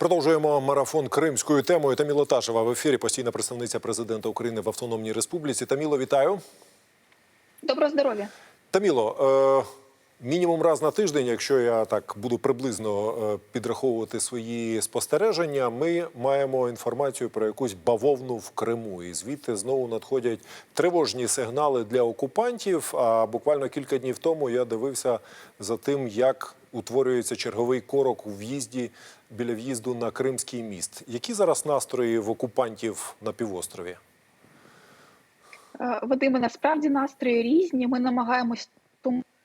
Продовжуємо марафон кримською темою. Таміла Ташева в ефірі, постійна представниця президента України в Автономній Республіці. Таміло, вітаю. Доброго здоров'я. Таміло, е, мінімум раз на тиждень, якщо я так буду приблизно е, підраховувати свої спостереження, ми маємо інформацію про якусь бавовну в Криму. І звідти знову надходять тривожні сигнали для окупантів. А буквально кілька днів тому я дивився за тим, як утворюється черговий корок у в'їзді біля в'їзду на Кримський міст. Які зараз настрої в окупантів на півострові? Е, Вадиме, насправді настрої різні. Ми намагаємось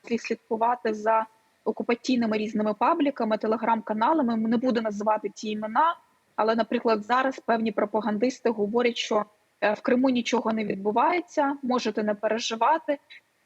числі слідкувати за окупаційними різними пабліками, телеграм-каналами. Не буду називати ті імена, але, наприклад, зараз певні пропагандисти говорять, що е, в Криму нічого не відбувається, можете не переживати.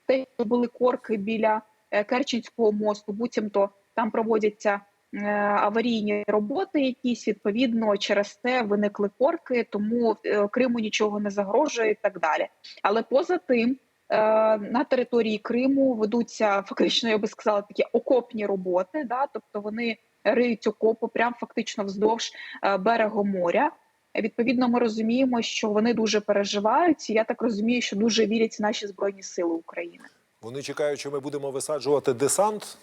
Те, що були корки біля е, Керченського мосту, буцімто там проводяться е, аварійні роботи, якісь відповідно через це виникли корки, тому Криму нічого не загрожує і так далі. Але поза тим. Е, На території Криму ведуться фактично, я би сказала, такі окопні роботи. Да? Тобто вони риють окопи прямо фактично вздовж е, берегу моря. Відповідно, ми розуміємо, що вони дуже переживають. Я так розумію, що дуже вірять наші збройні сили України. Вони чекають, що ми будемо висаджувати десант.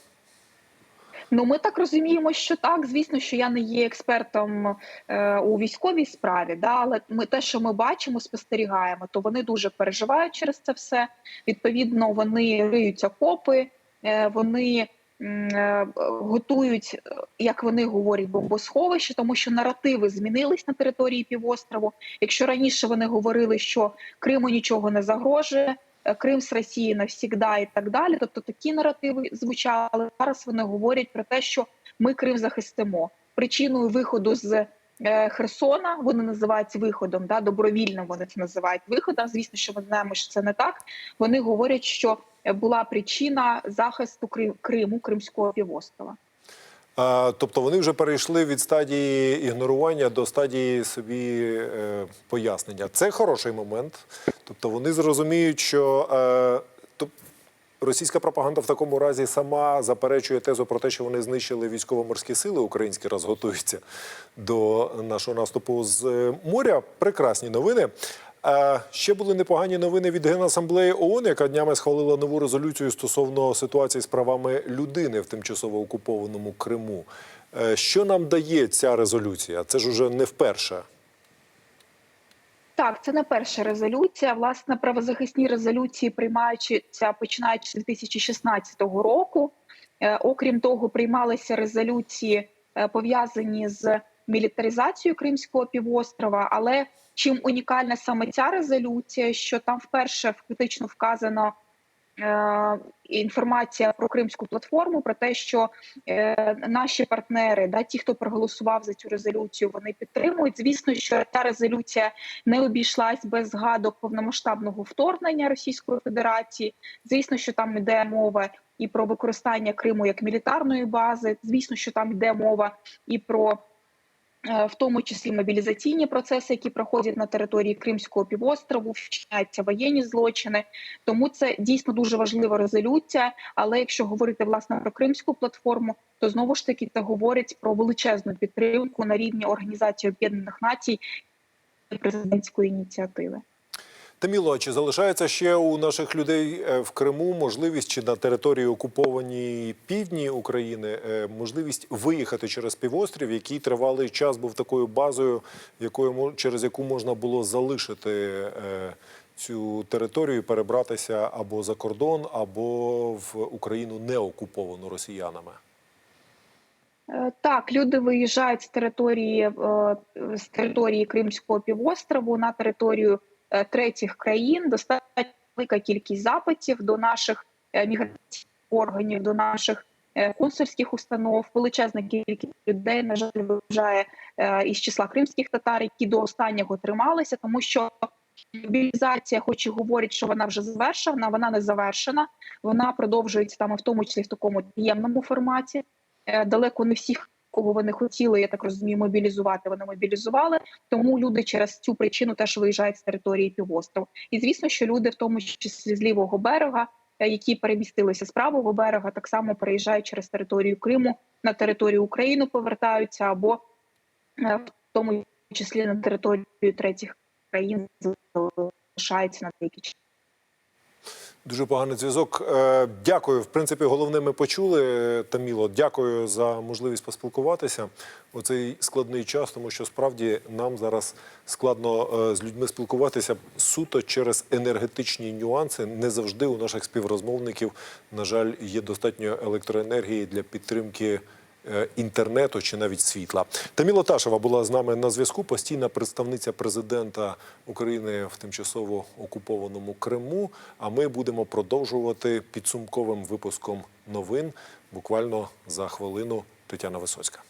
Ну, ми так розуміємо, що так. Звісно, що я не є експертом е, у військовій справі, да, але ми те, що ми бачимо, спостерігаємо, то вони дуже переживають через це все. Відповідно, вони риють окопи, е, вони е, готують, як вони говорять, бомбосховище, тому що наративи змінились на території півострову. Якщо раніше вони говорили, що Криму нічого не загрожує. Крим з Росії навсігда і так далі. Тобто такі наративи звучали. Зараз вони говорять про те, що ми Крим захистимо. Причиною виходу з е, Херсона вони називають виходом, да добровільно вони це називають виходом. Звісно, що ми знаємо, що це не так. Вони говорять, що була причина захисту Крим- Криму, Кримського півострова. Тобто вони вже перейшли від стадії ігнорування до стадії собі е, пояснення. Це хороший момент. Тобто вони зрозуміють, що е, то, російська пропаганда в такому разі сама заперечує тезу про те, що вони знищили військово-морські сили українські, раз готуються до нашого наступу з е, моря. Прекрасні новини. А ще були непогані новини від Генасамблеї ООН, яка днями схвалила нову резолюцію стосовно ситуації з правами людини в тимчасово окупованому Криму. Е, Що нам дає ця резолюція? Це ж уже не вперше. Так, це не перша резолюція. Власне, правозахисні резолюції приймаються починаючи з 2016 року. Е, окрім того, приймалися резолюції е, пов'язані з мілітаризацією Кримського півострова. Але чим унікальна саме ця резолюція, що там вперше фактично вказано інформація про кримську платформу, про те, що е, наші партнери, да, ті, хто проголосував за цю резолюцію, вони підтримують. Звісно, що ця резолюція не обійшлась без згадок повномасштабного вторгнення Російської Федерації. Звісно, що там йде мова і про використання Криму як мілітарної бази. Звісно, що там йде мова і про. Е, В тому числі мобілізаційні процеси, які проходять на території Кримського півострову, вчиняються воєнні злочини. Тому це дійсно дуже важлива резолюція. Але якщо говорити власне про кримську платформу, то знову ж таки це говорить про величезну підтримку на рівні Організації Об'єднаних Націй президентської ініціативи. Таміло, чи залишається ще у наших людей е, в Криму можливість чи на території окупованій півдні України е, можливість виїхати через півострів, який тривалий час був такою базою, якою через яку можна було залишити е, цю територію, і перебратися або за кордон, або в Україну не окуповану росіянами? Так, люди виїжджають з території з території Кримського півострову на територію третіх країн. Достатньо велика кількість запитів до наших е, міграційних органів, до наших е, консульських установ. Величезна кількість людей на жаль е, із числа кримських татар, які до останнього трималися, тому що. Мобілізація, хоч і говорить, що вона вже завершена, вона не завершена. Вона продовжується там, в тому числі в такому таємному форматі. Е, далеко не всіх, кого вони хотіли, я так розумію, мобілізувати. Вони мобілізували. Тому люди через цю причину теж виїжджають з території півострову. І звісно, що люди, в тому числі з лівого берега, е, які перемістилися з правого берега, так само переїжджають через територію Криму на територію України, повертаються або е, в тому числі на територію третіх країн, залишаються на деякий час. Дуже поганий зв'язок. Е, Дякую. В принципі, головне ми почули. Е, Таміло, дякую за можливість поспілкуватися у цей складний час, тому що справді нам зараз складно е, з людьми спілкуватися суто через енергетичні нюанси. Не завжди у наших співрозмовників, на жаль, є достатньо електроенергії для підтримки. Е, Інтернету чи навіть світла Таміла Ташева була з нами на зв'язку. Постійна представниця президента України в тимчасово окупованому Криму. А ми будемо продовжувати підсумковим випуском новин буквально за хвилину. Тетяна Висоцька.